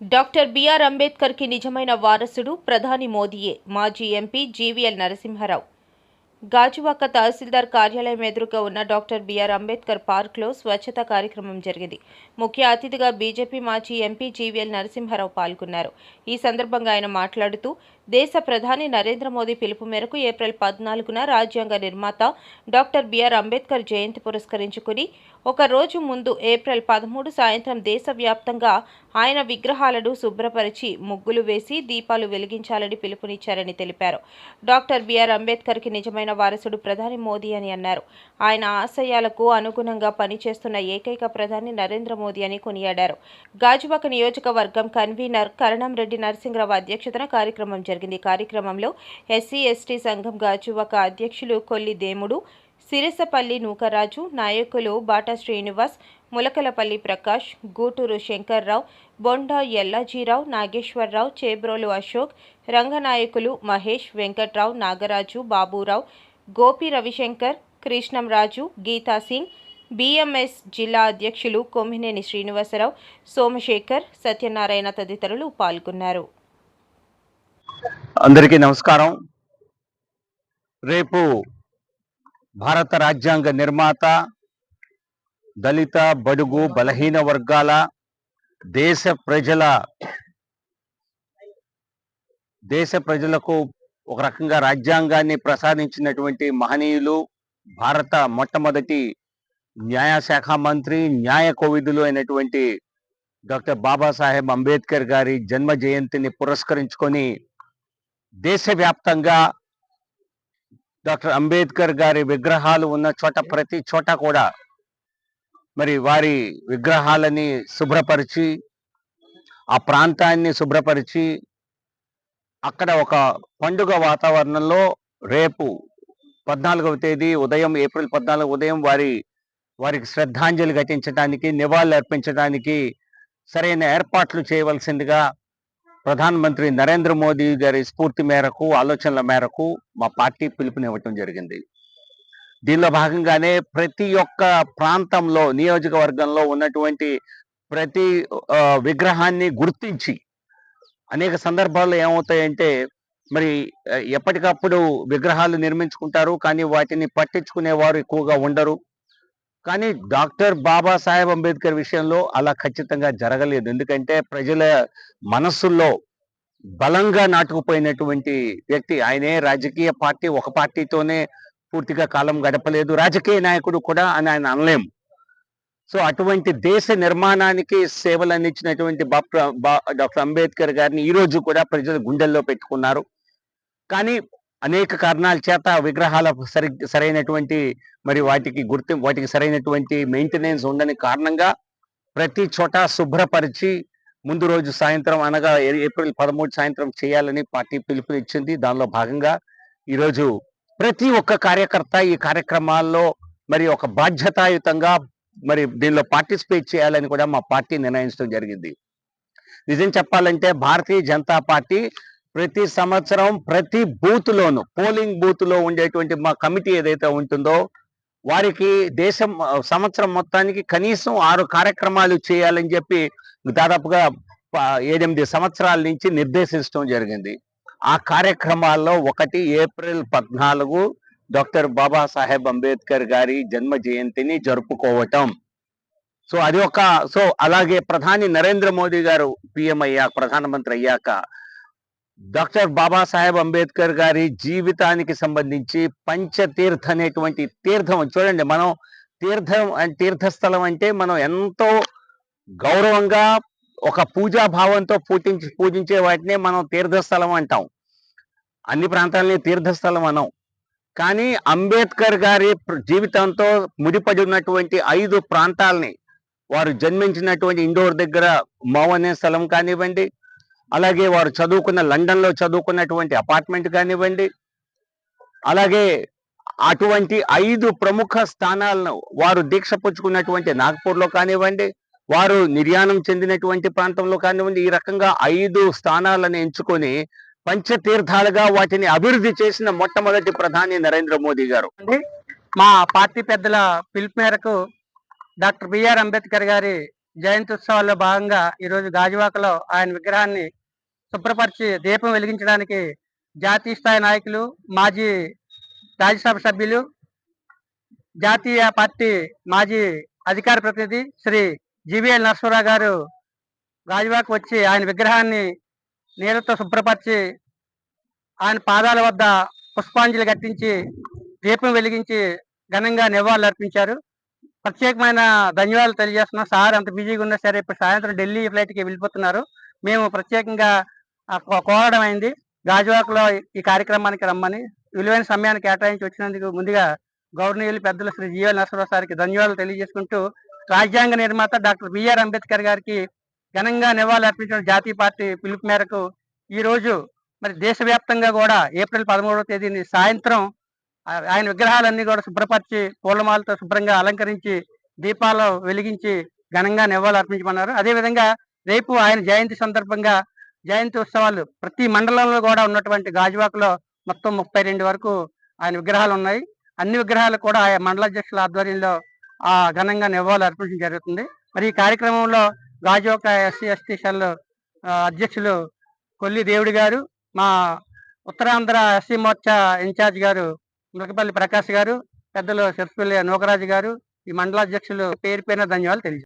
Doctor BR అంబేద్కర్కి నిజమైన వారసుడు ప్రధాని మోదీయే. మాజీ ఎంపీ జీవీఎల్ నరసింహారావు. గాజువాక తహసీల్దార్ కార్యాలయం ఎదురుగా ఉన్న డాక్టర్ బిఆర్ అంబేద్కర్ పార్క్లో స్వచ్ఛత కార్యక్రమం జరిగింది. ముఖ్య అతిథిగా బీజేపీ మాజీ ఎంపీ జీవీఎల్ నరసింహారావు పాల్గొన్నారు. ఈ సందర్భంగా ఆయన మాట్లాడుతూ దేశ ప్రధాని నరేంద్ర మోదీ పిలుపు మేరకు ఏప్రిల్ పద్నాలుగున రాజ్యాంగ నిర్మాత డాక్టర్ బిఆర్ అంబేద్కర్ జయంతి పురస్కరించుకుని ఒక రోజు ముందు ఏప్రిల్ పదమూడు సాయంత్రం దేశవ్యాప్తంగా ఆయన విగ్రహాలను శుభ్రపరిచి ముగ్గులు వేసి దీపాలు వెలిగించాలని పిలుపునిచ్చారని తెలిపారు. డాక్టర్ బిఆర్ అంబేద్కర్కి నిజమైన వారసుడు ప్రధాని మోదీ అని అన్నారు. ఆయన ఆశయాలకు అనుగుణంగా పనిచేస్తున్న ఏకైక ప్రధాని నరేంద్ర మోదీ అని కొనియాడారు. గాజువాక నియోజకవర్గం కన్వీనర్ కరణంరెడ్డి నరసింహరావు అధ్యక్షతన కార్యక్రమం జరిగింది. జరిగింది. కార్యక్రమంలో ఎస్సీ ఎస్టీ సంఘం గాజువాక అధ్యక్షులు కొల్లి దేముడు సిరసపల్లి నూకరాజు నాయకులు బాటా శ్రీనివాస్ ములకలపల్లి ప్రకాష్ గూటూరు శంకర్రావు బొండా ఎల్లాజీరావు నాగేశ్వరరావు చేబ్రోలు అశోక్ రంగనాయకులు మహేష్ వెంకట్రావు నాగరాజు బాబురావు గోపి రవిశంకర్ కృష్ణంరాజు గీతా సింగ్ బిఎంఎస్ జిల్లా అధ్యక్షులు కొమ్మినేని శ్రీనివాసరావు సోమశేఖర్ సత్యనారాయణ తదితరులు పాల్గొన్నారు. అందరికీ నమస్కారం. రేపు భారత రాజ్యాంగ నిర్మాత దళిత బడుగు బలహీన వర్గాల దేశ ప్రజల దేశ ప్రజలకు ఒక రకంగా రాజ్యాంగాన్ని ప్రసాదించినటువంటి మహనీయులు భారత మొట్టమొదటి న్యాయశాఖ మంత్రి న్యాయ కోవిదులు అయినటువంటి డాక్టర్ బాబాసాహెబ్ అంబేద్కర్ గారి జన్మ జయంతిని పురస్కరించుకొని దేశవ్యాప్తంగా డాక్టర్ అంబేద్కర్ గారి విగ్రహాలు ఉన్న చోట ప్రతి చోట కూడా మరి వారి విగ్రహాలని శుభ్రపరిచి ఆ ప్రాంతాన్ని శుభ్రపరిచి అక్కడ ఒక పండుగ వాతావరణంలో రేపు పద్నాలుగవ తేదీ ఉదయం ఏప్రిల్ పద్నాలుగు ఉదయం వారి వారికి శ్రద్ధాంజలి ఘటించడానికి నివాళులు అర్పించడానికి సరైన ఏర్పాట్లు చేయవలసిందిగా ప్రధానమంత్రి నరేంద్ర మోదీ గారి స్ఫూర్తి మేరకు ఆలోచనల మేరకు మా పార్టీ పిలుపునివ్వటం జరిగింది. దీనిలో భాగంగానే ప్రతి ఒక్క ప్రాంతంలో నియోజకవర్గంలో ఉన్నటువంటి ప్రతి విగ్రహాన్ని గుర్తించి అనేక సందర్భాల్లో ఏమవుతాయంటే మరి ఎప్పటికప్పుడు విగ్రహాలు నిర్మించుకుంటారు కానీ వాటిని పట్టించుకునేవారు ఎక్కువగా ఉండరు. కానీ డాక్టర్ బాబాసాహెబ్ అంబేద్కర్ విషయంలో అలా ఖచ్చితంగా జరగలేదు. ఎందుకంటే ప్రజల మనస్సుల్లో బలంగా నాటుకుపోయినటువంటి వ్యక్తి ఆయనే. రాజకీయ పార్టీ ఒక పార్టీతోనే పూర్తిగా కాలం గడపలేదు. రాజకీయ నాయకుడు కూడా అని ఆయన అనలేము సో అటువంటి దేశ నిర్మాణానికి సేవలు అందించినటువంటి బాప్- బా- డాక్టర్ అంబేద్కర్ గారిని ఈ రోజు కూడా ప్రజలు గుండెల్లో పెట్టుకున్నారు. కానీ అనేక కారణాల చేత విగ్రహాల సరి సరైనటువంటి మరి వాటికి గుర్తి వాటికి సరైనటువంటి మెయింటెనెన్స్ ఉండని కారణంగా ప్రతి చోట శుభ్రపరిచి ముందు రోజు సాయంత్రం అనగా ఏప్రిల్ పదమూడు సాయంత్రం చేయాలని పార్టీ పిలుపునిచ్చింది దానిలో భాగంగా ఈరోజు ప్రతి ఒక్క కార్యకర్త ఈ కార్యక్రమాల్లో మరి ఒక బాధ్యతాయుతంగా మరి దీనిలో పార్టిసిపేట్ చేయాలని కూడా మా పార్టీ నిర్ణయించడం జరిగింది. నిజం చెప్పాలంటే భారతీయ జనతా పార్టీ ప్రతి సంవత్సరం ప్రతి బూత్ లోను పోలింగ్ బూత్లో ఉండేటువంటి మా కమిటీ ఏదైతే ఉంటుందో వారికి దేశం సంవత్సరం మొత్తానికి కనీసం ఆరు కార్యక్రమాలు చేయాలని చెప్పి దాదాపుగా ఎనిమిది సంవత్సరాల నుంచి నిర్దేశించడం జరిగింది. ఆ కార్యక్రమాల్లో ఒకటి ఏప్రిల్ పద్నాలుగు డాక్టర్ బాబాసాహెబ్ అంబేద్కర్ గారి జన్మ జయంతిని జరుపుకోవటం. సో అది ఒక సో అలాగే ప్రధాని నరేంద్ర మోదీ గారు పిఎం అయ్యాక ప్రధానమంత్రి అయ్యాక డాక్టర్ బాబాసాహెబ్ అంబేద్కర్ గారి జీవితానికి సంబంధించి పంచతీర్థ అనేటువంటి తీర్థం. చూడండి మనం తీర్థం అండ్ తీర్థస్థలం అంటే మనం ఎంతో గౌరవంగా ఒక పూజా భావంతో పూజించి పూజించే వాటినే మనం తీర్థస్థలం అంటాం. అన్ని ప్రాంతాలని తీర్థస్థలం అనం. కానీ అంబేద్కర్ గారి జీవితంతో ముడిపడి ఉన్నటువంటి ఐదు ప్రాంతాలని వారు జన్మించినటువంటి ఇండోర్ దగ్గర మౌ అనే స్థలం కానివ్వండి అలాగే వారు చదువుకున్న లండన్లో చదువుకున్నటువంటి అపార్ట్మెంట్ కానివ్వండి అలాగే అటువంటి ఐదు ప్రముఖ స్థానాలను వారు దీక్ష పుచ్చుకున్నటువంటి నాగ్పూర్లో కానివ్వండి వారు నిర్యాణం చెందినటువంటి ప్రాంతంలో కానివ్వండి ఈ రకంగా ఐదు స్థానాలను ఎంచుకొని పంచతీర్థాలుగా వాటిని అభివృద్ధి చేసిన మొట్టమొదటి ప్రధాని నరేంద్ర మోదీ గారు. మా పార్టీ పెద్దల పిలుపు మేరకు డాక్టర్ బిఆర్ అంబేద్కర్ గారి జయంతి ఉత్సవాల్లో భాగంగా ఈరోజు గాజువాకలో ఆయన విగ్రహాన్ని శుభ్రపరిచి దీపం వెలిగించడానికి జాతీయ స్థాయి నాయకులు మాజీ రాజ్యసభ సభ్యులు జాతీయ పార్టీ మాజీ అధికార ప్రతినిధి శ్రీ జివిఎల్ నరసింహరావు గారు గాజువాకు వచ్చి ఆయన విగ్రహాన్ని నీళ్ళతో శుభ్రపరిచి ఆయన పాదాల వద్ద పుష్పాంజలి కట్టించి దీపం వెలిగించి ఘనంగా నివాళులు అర్పించారు. ప్రత్యేకమైన ధన్యవాదాలు తెలియజేస్తున్నాం. సార్ అంత బిజీగా ఉన్నా సరే ఇప్పుడు సాయంత్రం ఢిల్లీ ఫ్లైట్కి వెళ్ళిపోతున్నారు. మేము ప్రత్యేకంగా కోరడం అయింది. గాజువాకలో ఈ కార్యక్రమానికి రమ్మని విలువైన సమయాన్ని కేటాయించి వచ్చినందుకు ముందుగా గౌరవనీయులు పెద్దలు శ్రీ జీవల నరసరావు సార్కి ధన్యవాదాలు తెలియజేసుకుంటూ రాజ్యాంగ నిర్మాత డాక్టర్ బిఆర్ అంబేద్కర్ గారికి ఘనంగా నివాళులర్పించిన జాతీయ పార్టీ పిలుపు మేరకు ఈ రోజు మరి దేశవ్యాప్తంగా కూడా ఏప్రిల్ పదమూడవ తేదీని సాయంత్రం ఆయన విగ్రహాలన్నీ కూడా శుభ్రపరిచి పూలమాలతో శుభ్రంగా అలంకరించి దీపాలు వెలిగించి ఘనంగా నివాళులు అర్పించమన్నారు. అదేవిధంగా రేపు ఆయన జయంతి సందర్భంగా జయంతి ఉత్సవాలు ప్రతి మండలంలో కూడా ఉన్నటువంటి గాజువాకలో మొత్తం ముప్పై రెండు వరకు ఆయన విగ్రహాలు ఉన్నాయి. అన్ని విగ్రహాలు కూడా ఆయా మండలాధ్యక్షుల ఆధ్వర్యంలో ఆ ఘనంగా నివాళులు అర్పించడం జరుగుతుంది. మరి ఈ కార్యక్రమంలో గాజువాక ఎస్సీ ఎస్టీ సెల్ అధ్యక్షులు కొల్లి దేవుడి గారు మా ఉత్తరాంధ్ర ఎస్సీ మోర్చా ఇన్ఛార్జ్ గారు ములకపల్లి ప్రకాష్ గారు పెద్దలు సిరపల్లి నూకరాజు గారు ఈ మండలాధ్యక్షులు పేరు పైన ధన్యవాదాలు తెలియజేస్తారు